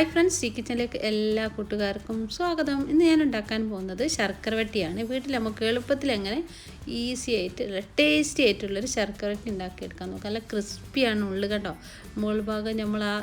Hi friends ഈ കിച്ചണിലേക്ക് എല്ലാ കൂട്ടുകാർക്കും സ്വാഗതം. ഇന്ന് ഞാൻ ഉണ്ടാക്കാൻ പോകുന്നത് ശർക്കര വട്ടിയാണ്. വീട്ടിൽ നമുക്ക് എളുപ്പത്തിൽ എങ്ങനെ ഈസി ആയിട്ട് അല്ല ടേസ്റ്റി ആയിട്ടുള്ളൊരു ശർക്കര വട്ടി ഉണ്ടാക്കിയെടുക്കാൻ നോക്കാം. നല്ല ക്രിസ്പിയാണ് ഉള്ളു കേട്ടോ. മുകൾ ഭാഗം നമ്മൾ ആ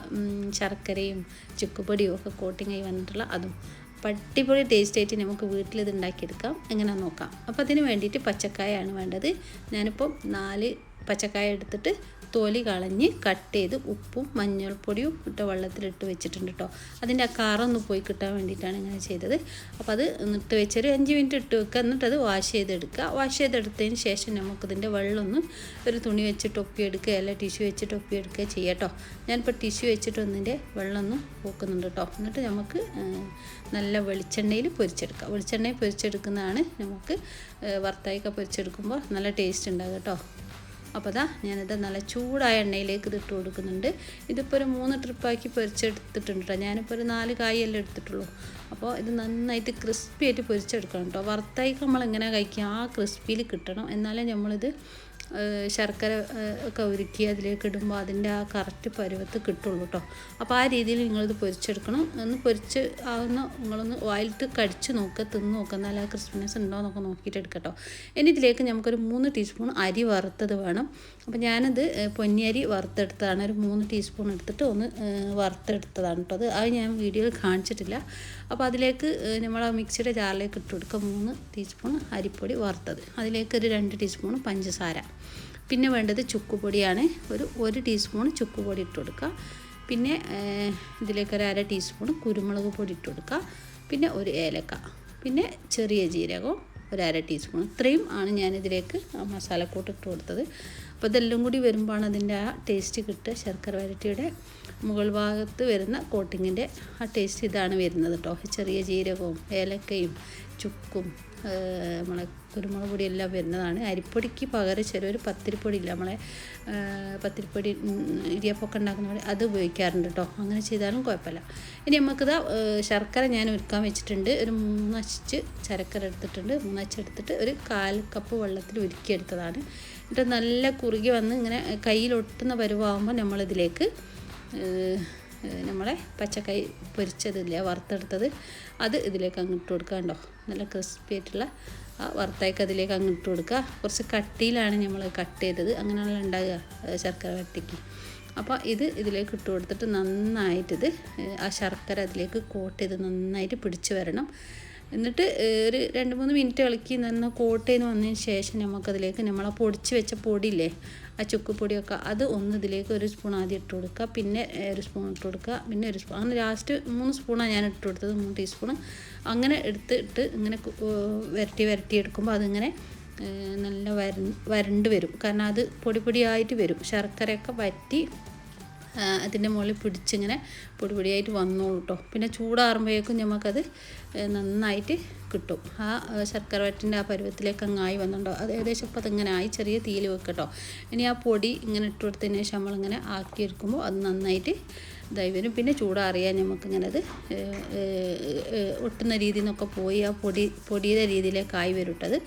ശർക്കരയും ചുക്കുപൊടിയും ഒക്കെ കോട്ടിങ് ആയി വന്നിട്ടുള്ള അതും പട്ടിപ്പൊടി ടേസ്റ്റ് ആയിട്ട് നമുക്ക് വീട്ടിൽ ഇത് ഉണ്ടാക്കിയെടുക്കാം. എങ്ങനെ നോക്കാം. അപ്പോൾ അതിന് വേണ്ടിയിട്ട് പച്ചക്കായാണ് വേണ്ടത്. ഞാനിപ്പം നാല് പച്ചക്കായ എടുത്തിട്ട് തൊലി കളഞ്ഞ് കട്ട് ചെയ്ത് ഉപ്പും മഞ്ഞൾപ്പൊടിയും ഇട്ട വെള്ളത്തിലിട്ട് വെച്ചിട്ടുണ്ട് കേട്ടോ അതിന്റെ ആ കാറൊന്ന് പോയി കിട്ടാൻ വേണ്ടിയിട്ടാണ് ഇങ്ങനെ ചെയ്തത്. അപ്പോൾ അത് ഇട്ട് വെച്ചൊരു അഞ്ച് മിനിറ്റ് ഇട്ട് വെക്കുക. എന്നിട്ട് അത് വാഷ് ചെയ്തെടുക്കുക. വാഷ് ചെയ്തെടുത്തതിന് ശേഷം നമുക്കിതിന്റെ വെള്ളമൊന്ന് ഒരു തുണി വെച്ചിട്ട് ഒപ്പിയെടുക്കുക അല്ല ടിഷ്യൂ വെച്ചിട്ട് ഒപ്പിയെടുക്കുക ചെയ്യാം കേട്ടോ ഞാനിപ്പോൾ ടിഷ്യൂ വെച്ചിട്ട് ഒന്നിന്റെ വെള്ളം ഒന്ന് പോക്കുന്നുണ്ട് കേട്ടോ എന്നിട്ട് നമുക്ക് നല്ല വെളിച്ചെണ്ണയിൽ പൊരിച്ചെടുക്കുക വെളിച്ചെണ്ണയിൽ പൊരിച്ചെടുക്കുന്നതാണ് നമുക്ക് വറുത്തായിക്ക പൊരിച്ചെടുക്കുമ്പോൾ നല്ല ടേസ്റ്റ് ഉണ്ടാകും കേട്ടോ അപ്പോൾ അതാ ഞാനിത് നല്ല ചൂടായ എണ്ണയിലേക്ക് ഇതിട്ട് കൊടുക്കുന്നുണ്ട്. ഇതിപ്പോൾ ഒരു മൂന്ന് ട്രിപ്പാക്കി പൊരിച്ചെടുത്തിട്ടുണ്ട് കേട്ടോ ഞാനിപ്പോൾ ഒരു നാല് കായല്ലേ എടുത്തിട്ടുള്ളൂ. അപ്പോൾ ഇത് നന്നായിട്ട് ക്രിസ്പി ആയിട്ട് പൊരിച്ചെടുക്കണം കേട്ടോ വറുത്തായിക്ക് നമ്മൾ എങ്ങനെ കഴിക്കുക? ആ ക്രിസ്പിയിൽ കിട്ടണം. എന്നാലേ നമ്മളിത് ശർക്കര ഒക്കെ ഉരുക്കി അതിലേക്ക് ഇടുമ്പോൾ അതിന്റെ ആ കറക്റ്റ് പരുവത്ത് കിട്ടുള്ളൂ കേട്ടോ അപ്പോൾ ആ രീതിയിൽ നിങ്ങളിത് പൊരിച്ചെടുക്കണം. ഒന്ന് പൊരിച്ച് ആവുന്ന നിങ്ങളൊന്ന് വായിലിട്ട് കടിച്ച് നോക്കുക തിന്ന് നോക്കുക എന്നാൽ ആ ക്രിസ്പിനെസ് ഉണ്ടോ എന്നൊക്കെ നോക്കിയിട്ട് എടുക്കട്ടോ ഇനി ഇതിലേക്ക് നമുക്കൊരു മൂന്ന് ടീസ്പൂൺ അരി വറുത്തത് വേണം. അപ്പോൾ ഞാനത് പൊന്നിയരി വറുത്തെടുത്തതാണ്. ഒരു മൂന്ന് ടീസ്പൂൺ എടുത്തിട്ട് ഒന്ന് വറുത്തെടുത്തതാണ് കേട്ടോ അത് അത് ഞാൻ വീഡിയോയിൽ കാണിച്ചിട്ടില്ല. അപ്പോൾ അതിലേക്ക് നമ്മൾ ആ മിക്സിയുടെ ജാറിലേക്ക് ഇട്ട് കൊടുക്കുക മൂന്ന് ടീസ്പൂൺ അരിപ്പൊടി വറുത്തത്. അതിലേക്ക് ഒരു രണ്ട് ടീസ്പൂൺ പഞ്ചസാര. പിന്നെ വേണ്ടത് ചുക്കുപൊടിയാണ്. ഒരു ഒരു ടീസ്പൂൺ ചുക്കുപൊടി ഇട്ട് കൊടുക്കുക. പിന്നെ ഇതിലേക്ക് ഒരു അര ടീസ്പൂൺ കുരുമുളക് പൊടി ഇട്ട് കൊടുക്കുക. പിന്നെ ഒരു ഏലക്ക. പിന്നെ ചെറിയ ജീരകവും ഒരു അര ടീസ്പൂൺ ഇത്രയും ആണ് ഞാനിതിലേക്ക് മസാലക്കൂട്ട് ഇട്ട് കൊടുത്തത്. അപ്പോൾ ഇതെല്ലാം കൂടി വരുമ്പോഴാണ് അതിന്റെ ആ ടേസ്റ്റ് കിട്ടുക. ശർക്കര വരട്ടിയുടെ മുകൾ ഭാഗത്ത് വരുന്ന കോട്ടിങ്ങിന്റെ ആ ടേസ്റ്റ് ഇതാണ് വരുന്നത് കേട്ടോ. ചെറിയ ജീരകവും ഏലക്കയും ചുക്കും നമ്മളെ കുരുമുളക് പൊടി എല്ലാം വരുന്നതാണ്. അരിപ്പൊടിക്ക് പകരം ചെറിയൊരു പത്തിരിപ്പൊടി ഇല്ല നമ്മളെ പത്തിരിപ്പൊടി ഇടിയപ്പൊക്കെ ഉണ്ടാക്കുന്ന പോലെ അത് ഉപയോഗിക്കാറുണ്ട് കേട്ടോ. അങ്ങനെ ചെയ്താലും കുഴപ്പമില്ല. ഇനി നമുക്കിത് ശർക്കര ഞാൻ ഒരുക്കാൻ വെച്ചിട്ടുണ്ട്. ഒരു മൂന്നച്ച് ശർക്കര എടുത്തിട്ടുണ്ട്. മൂന്നച്ച് എടുത്തിട്ട് ഒരു കാൽ കപ്പ് വെള്ളത്തിൽ ഉരുക്കിയെടുത്തതാണ്. എന്നിട്ട് നല്ല കുറുകി വന്ന് ഇങ്ങനെ കയ്യിലൊട്ടുന്ന പരുവാകുമ്പോൾ നമ്മളിതിലേക്ക് നമ്മളെ പച്ചക്കൈ പൊരിച്ചതില്ലേ വറുത്തെടുത്തത് അത് ഇതിലേക്ക് അങ്ങ് ഇട്ട് കൊടുക്കുക കേട്ടോ നല്ല ക്രിസ്പി ആയിട്ടുള്ള ആ വറുത്തായിക്ക് അതിലേക്ക് അങ്ങ് ഇട്ട് കൊടുക്കുക. കുറച്ച് കട്ടിയിലാണ് നമ്മൾ കട്ട് ചെയ്തത്. അങ്ങനെയുള്ള ഉണ്ടാകുക ശർക്കര വട്ടിക്ക് അപ്പോൾ ഇത് ഇതിലേക്ക് ഇട്ട് കൊടുത്തിട്ട് നന്നായിട്ടിത് ആ ശർക്കര അതിലേക്ക് കോട്ട് ചെയ്ത് നന്നായിട്ട് പിടിച്ചു വരണം. എന്നിട്ട് ഒരു രണ്ട് മൂന്ന് മിനിറ്റ് ഇളക്കി നിന്ന് കോട്ടയിൽ നിന്ന് വന്നതിന് ശേഷം നമുക്കതിലേക്ക് നമ്മളെ പൊടിച്ച് വെച്ച പൊടിയില്ലേ ആ ചുക്കുപൊടിയൊക്കെ അത് ഒന്ന് ഇതിലേക്ക് ഒരു സ്പൂൺ ആദ്യം ഇട്ട് കൊടുക്കുക. പിന്നെ ഒരു സ്പൂൺ ഇട്ട് കൊടുക്കുക. പിന്നെ ഒരു സ്പൂൺ അങ്ങനെ ലാസ്റ്റ് മൂന്ന് സ്പൂണാണ് ഞാൻ ഇട്ട് കൊടുത്തത് മൂന്ന് ടീസ്പൂൺ അങ്ങനെ എടുത്തിട്ട് ഇങ്ങനെ കു- ഏഹ് വരട്ടി വരട്ടി എടുക്കുമ്പോൾ അതിങ്ങനെ നല്ല വര വരണ്ട് വരും. കാരണം അത് പൊടി പൊടിയായിട്ട് വരും. ശർക്കരയൊക്കെ വറ്റി ആ, അതിന്റെ മുകളിൽ പിടിച്ചിങ്ങനെ പൊടി പൊടിയായിട്ട് വന്നോളൂ കേട്ടോ പിന്നെ ചൂടാറുമ്പോഴേക്കും നമുക്കത് നന്നായിട്ട് കിട്ടും. ആ ശർക്കര വറ്റിന്റെ ആ പരുവത്തിലേക്ക് അങ്ങായി വന്നുണ്ടോ അത് ഏകദേശം ഇപ്പോൾ അതിങ്ങനെ ആയി ചെറിയ തീയിൽ വെക്കട്ടോ. ഇനി ആ പൊടി ഇങ്ങനെ ഇട്ട് കൊടുത്തതിന് ശേഷം നമ്മളിങ്ങനെ ആക്കിയെടുക്കുമ്പോൾ അത് നന്നായിട്ട് ഇതായി വരും. പിന്നെ ചൂടാറിയാൽ നമുക്കിങ്ങനെ അത് ഒട്ടുന്ന രീതിയിൽ നിന്നൊക്കെ പോയി ആ പൊടി പൊടിയുടെ രീതിയിലേക്കായി വരുട്ടത്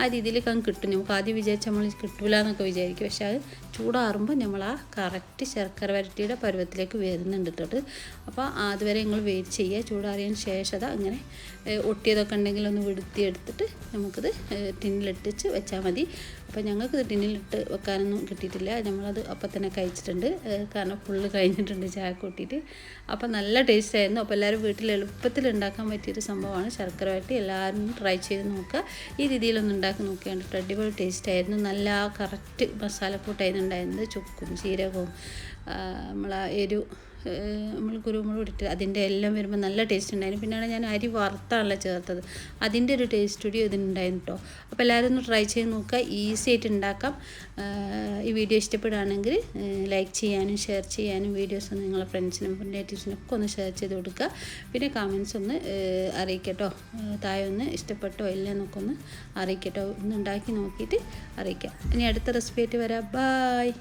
ആ രീതിയിലേക്ക് അങ്ങ് കിട്ടും. നമുക്ക് ആദ്യം വിചാരിച്ച് നമ്മൾ കിട്ടൂല എന്നൊക്കെ വിചാരിക്കും. പക്ഷെ അത് ചൂടാറുമ്പോൾ നമ്മൾ ആ കറക്റ്റ് ശർക്കര വരട്ടിയുടെ പരുവത്തിലേക്ക് വരുന്നുണ്ട് കേട്ടോ അപ്പോൾ അതുവരെ നിങ്ങൾ വെയിറ്റ് ചെയ്യുക. ചൂടാറിയതിന് ശേഷം അത് അങ്ങനെ ഒട്ടിയതൊക്കെ ഉണ്ടെങ്കിൽ ഒന്ന് വെടുത്തിയെടുത്തിട്ട് നമുക്കിത് ടിന്നിലിട്ടിച്ച് വെച്ചാൽ മതി. അപ്പോൾ ഞങ്ങൾക്ക് ടിന്നിലിട്ട് വെക്കാനൊന്നും കിട്ടിയിട്ടില്ല. നമ്മളത് അപ്പം തന്നെ കഴിച്ചിട്ടുണ്ട്. കാരണം ഫുള്ള് കഴിഞ്ഞിട്ടുണ്ട് ചായ കൂട്ടിയിട്ട്. അപ്പോൾ നല്ല ടേസ്റ്റ് ആയിരുന്നു അപ്പോൾ എല്ലാവരും വീട്ടിൽ എളുപ്പത്തിൽ ഉണ്ടാക്കാൻ പറ്റിയൊരു സംഭവമാണ് ശർക്കര വരട്ടി. എല്ലാവരും ട്രൈ ചെയ്ത് നോക്കുക. ഈ രീതിയിലൊന്ന് ഉണ്ടാക്കി നോക്കിയാണ്ട് അടിപൊളി ടേസ്റ്റ് ആയിരുന്നു നല്ല കറക്റ്റ് മസാലക്കൂട്ടായിരുന്നു ഉണ്ടായിരുന്നത്. ചുക്കും നമ്മളാ നമ്മളെ എരു നമ്മൾ കുരുമുളക് ഇട്ടിട്ട് അതിന്റെ എല്ലാം വരുമ്പോൾ നല്ല ടേസ്റ്റ് ഉണ്ടായിരുന്നു. പിന്നെയാണ് ഞാൻ അരി വറുത്താണല്ലോ ചേർത്തത്. അതിന്റെ ഒരു ടേസ്റ്റ് കൂടി ഇതിനുണ്ടായിരുന്നു കേട്ടോ അപ്പോൾ എല്ലാവരും ഒന്ന് ട്രൈ ചെയ്ത് നോക്കുക. ഈസി ആയിട്ട് ഉണ്ടാക്കാം. ഈ വീഡിയോ ഇഷ്ടപ്പെടുകയാണെങ്കിൽ ലൈക്ക് ചെയ്യാനും ഷെയർ ചെയ്യാനും വീഡിയോസ് ഒന്ന് നിങ്ങളുടെ ഫ്രണ്ട്സിനും റിലേറ്റീവ്സിനും ഒക്കെ ഒന്ന് ഷെയർ ചെയ്ത് കൊടുക്കുക. പിന്നെ കമൻസ് ഒന്ന് അറിയിക്കട്ടോ താഴെ ഒന്ന് ഇഷ്ടപ്പെട്ടോ ഇല്ല എന്നൊക്കെ ഒന്ന് അറിയിക്കട്ടോ ഒന്ന് ഉണ്ടാക്കി നോക്കിയിട്ട് അറിയിക്കാം ഇനി അടുത്ത റെസിപ്പി ആയിട്ട് വരാം. ബായ്